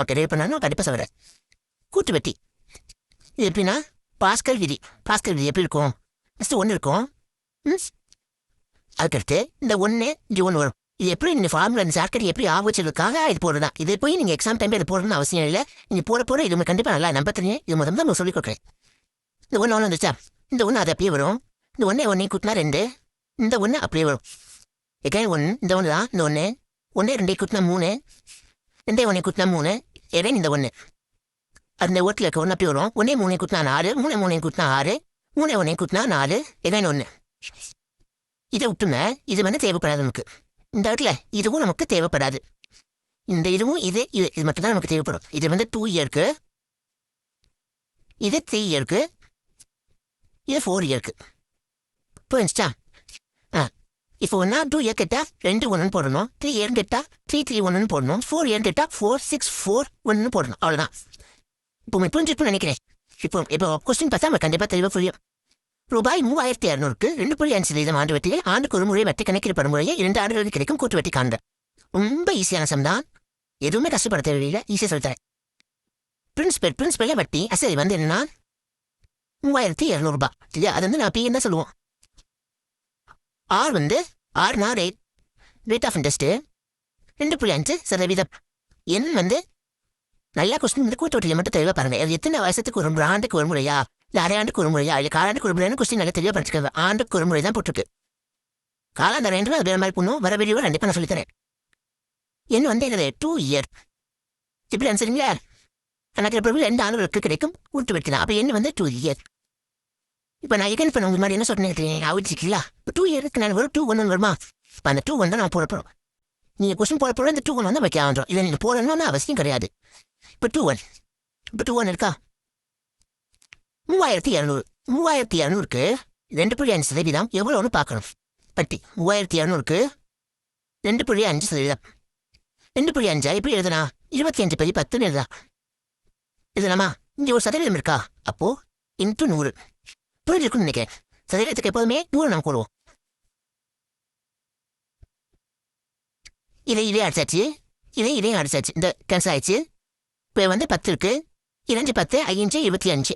Okay try பண்ணாலும் கண்டிப்பாக சொல்கிறேன் கூட்டு வெட்டி. இது எப்படின்னா பாஸ்கல் விதி. பாஸ்கல் விதி எப்படி இருக்கும்? ஃபஸ்ட்டு ஒன்று இருக்கும். ம்? அதுக்கடுத்து இந்த ஒன்று இது ஒன்று வரும். இது எப்படி இந்த ஃபார்முலா இந்த ஷார்ட்கட் எப்படி ஆகுச்சதுக்காக இது போடுறது தான் இது போய் நீங்கள் எக்ஸாம் டைம் இது போடணும்னு அவசியம் இல்லை. நீங்கள் போட போட இது கண்டிப்பாக நல்லா நம்ப தெரியும் இது முதல்ல நம்ம சொல்லிக் கொடுக்குறேன். இந்த ஒன்று ஒன்று வந்துச்சா? இந்த ஒன்று அது அப்படியே வரும். இந்த ஒன்றே ஒன்றே கூட்டினா ரெண்டு. இந்த ஒன்று அப்படியே வரும். எகைன் ஒன்று இந்த ஒன்று தான் இந்த ஒன்று ஒன்றே ரெண்டே கூட்டினா மூணு. ரெண்டே ஒன்றே கூட்டினா மூணு. எகைன் இந்த ஒன்று அந்த ஓட்டில் இருக்க ஒன்று அப்படி வரும். ஒன்றே மூணே கூட்டினா நாலு மூணே மூணே கூட்டினா ஆறு மூணே ஒன்றே கூட்டினா நாலு எகைன் ஒன்று இதை விட்டுமே இது வந்து தேவைப்படாது நமக்கு. இந்த இடத்துல இதுவும் நமக்கு தேவைப்படாது. இந்த இதுவும் இது இது இது மட்டும் தான் நமக்கு தேவைப்படும். இது வந்து டூ இயருக்கு இது த்ரீ இயருக்கு இது ஃபோர் இயருக்கு புரிஞ்சுச்சா? இப்போ ஒன்றா டூ ஏ கேட்டால் ரெண்டு ஒன்னு போடணும். த்ரீ ஏன் கேட்டால் த்ரீ த்ரீ ஒன்னு போடணும். ஃபோர் ஏன் கேட்டால் ஃபோர் சிக்ஸ் ஃபோர் ஒன்று போடணும். அவ்வளோதான் இப்போ உங்களுக்கு நினைக்கிறேன். இப்போ இப்போ கொஸ்டின் பார்த்தா நம்ம கண்டிப்பாக தெளிவாக புரியும். ரூபாய் மூவாயிரத்தி இரநூறுக்கு ரெண்டு புள்ளி அஞ்சு சதவீதம் ஆண்டு வட்டியில் ஆண்டுக்கு ஒரு முறை வட்டி கணக்கிடப்படும் முறையே இரண்டு ஆண்டுகளுக்கு கிடைக்கும் கூட்டு வட்டி காண்க ரொம்ப ஈஸியான சம் தான். எதுவுமே கஷ்டப்பட தேவையில்லை. ஈஸியாக சொல்லித்தரேன். பிரின்சிபல் பிரின்சிபல் வட்டி அசல் வந்து என்னன்னா மூவாயிரத்தி இரநூறுபா இல்லையா அது வந்து நான் பிஎன் தான் சொல்லுவோம். ஆர் வந்து R not eight. Rate of interest ரெண்டு புள்ளி அஞ்சு சதவீதம். என் வந்து நல்லா கொஸ்டின் வந்து கூட்டு மட்டும் தெளிவாக பாருங்க. அது எத்தனை வருஷத்துக்கு ஒரு ஆண்டுக்கு ஒரு முறையா இல்லை அரையாண்டுக்கு ஒரு முறையா இல்லை காலாண்டுக்கு ஒரு முறையான கொஸ்டின் நல்லா தெளிவாக படிச்சுக்கோங்க. ஆண்டுக்கு ஒரு முறை தான் போட்டிருக்கு. காலாந்தரைன்ற அது வேறு மாதிரி பண்ணும். வர வீடியோ கண்டிப்பாக நான் சொல்லித்தரேன். என் வந்து என்னது? டூ இயர் இப்படி அனுசரிங்களா கணக்கில் பிறகு ரெண்டு ஆண்டுகளுக்கு கிடைக்கும். கூட்டு வைக்கலாம் அப்போ என்ன வந்து டூ இயர் இப்போ நான் எகன் பண்ண உங்க மாதிரி என்ன சொன்னேன் அவிச்சிக்கலாம் இப்போ டூ இயருக்கு நான் வரும் டூ ஒன்று வருமா? இப்போ அந்த டூ ஒன் தான் நான் போட போகிறோம் நீங்கள் கொஸ்டின் போட போகிற இந்த டூ ஒன் வந்து வைக்க ஆகிறோம் இதை நீங்கள் போடணும்னு அவசியம் கிடையாது. இப்போ டூ ஒன் இப்போ டூ ஒன் இருக்கா? மூவாயிரத்தி இரநூறு. மூவாயிரத்தி இரநூறுக்கு ரெண்டு புள்ளி அஞ்சு சதவீதம் எவ்வளோன்னு பார்க்கணும். பட்டி. மூவாயிரத்தி இரநூறுக்கு ரெண்டு புள்ளி அஞ்சு சதவீதம். ரெண்டு புள்ளி அஞ்சா எப்படி எழுதுனா? இருபத்தி அஞ்சு பதி பத்துன்னு எழுதா எழுதலாமா? இங்கே ஒரு சதவீதம் இருக்கா? அப்போது இன்ட்டு நூறு. புரிஞ்சு நினைக்கிறேன். சதவீதத்துக்கு எப்போதுமே நூறு நம்ம போடுவோம் இதை இதே அடிச்சாச்சு. இதை இதே அடிச்சாச்சு. இந்த கேன்சல் ஆயிடுச்சு. இப்போ வந்து பத்து இருக்கு. இரண்டு பத்து ஐந்து இருபத்தி அஞ்சு.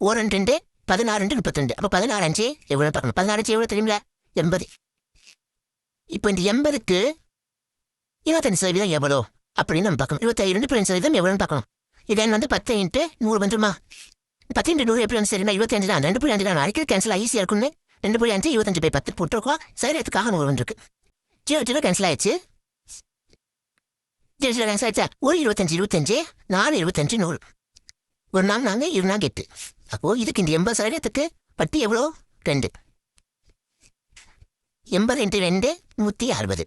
ஒரு ரெண்டு ரெண்டு பதினாறு ரெண்டு முப்பத்திரெண்டு அப்போ பதினாறு அஞ்சு எவ்வளோ பார்க்கணும்? பதினாறு அஞ்சு எவ்வளோ தெரியுமில? எண்பது. இப்போ இந்த எண்பதுக்கு இருபத்தஞ்சு சதவீதம் எவ்வளோ? அப்படின்னு நம்ம பார்க்கணும். இருபத்தி ரெண்டு புள்ளி சதவீதம் எவ்வளோன்னு பார்க்கணும். இதன் வந்து பத்து இன்ட்டு நூறு வந்துருமா? பத்து ரெண்டு நூறு எப்படி வந்து சரிமா இருபத்தஞ்சு தான். ரெண்டு புள்ளி அஞ்சு தான் அடிக்கடி கேன்சல் ஈஸியாக இருக்கும்னு ரெண்டு புள்ளி அஞ்சு இருபத்தஞ்சு போய் பத்து போட்டுருக்கோம். சரீரத்துக்காக நூறு வந்துருக்கு. ஜீரோ ஜீரோ கேன்சல் ஆயிடுச்சு. ஜீரோ ஜீரோ கேன்சல் ஆயிடுச்சா? ஒரு இருபத்தஞ்சு இருபத்தஞ்சு நாலு இருபத்தஞ்சு நூறு. ஒரு நாள் நாங்கள் இரு நாள் எட்டு. அப்போ இதுக்கு இந்த எண்பது சதவீதத்துக்கு வட்டி எவ்வளோ? ரெண்டு. எண்பது இன்ட்டு ரெண்டு நூற்றி அறுபது.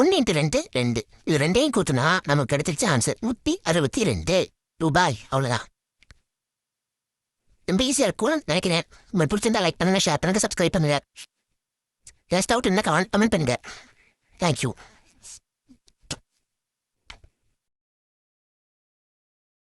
ஒன்று இன்ட்டு ரெண்டு ரெண்டு. இது ரெண்டையும் கூத்துனா நமக்கு கிடைச்சிருச்சு ஆன்சர் நூற்றி அறுபத்தி ரெண்டு. ரூபாய். அவ்வளோதான் ரொம்ப ஈஸியாக இருக்கும்னு நினைக்கிறேன். உங்களுக்கு பிடிச்சிருந்தா லைக் பண்ணுங்க ஷேர் பண்ணுங்க சப்ஸ்கிரைப் பண்ணுங்க. ஜஸ்ட் அவுட் இருந்தால் கமெண்ட் பண்ணுங்க. Thank you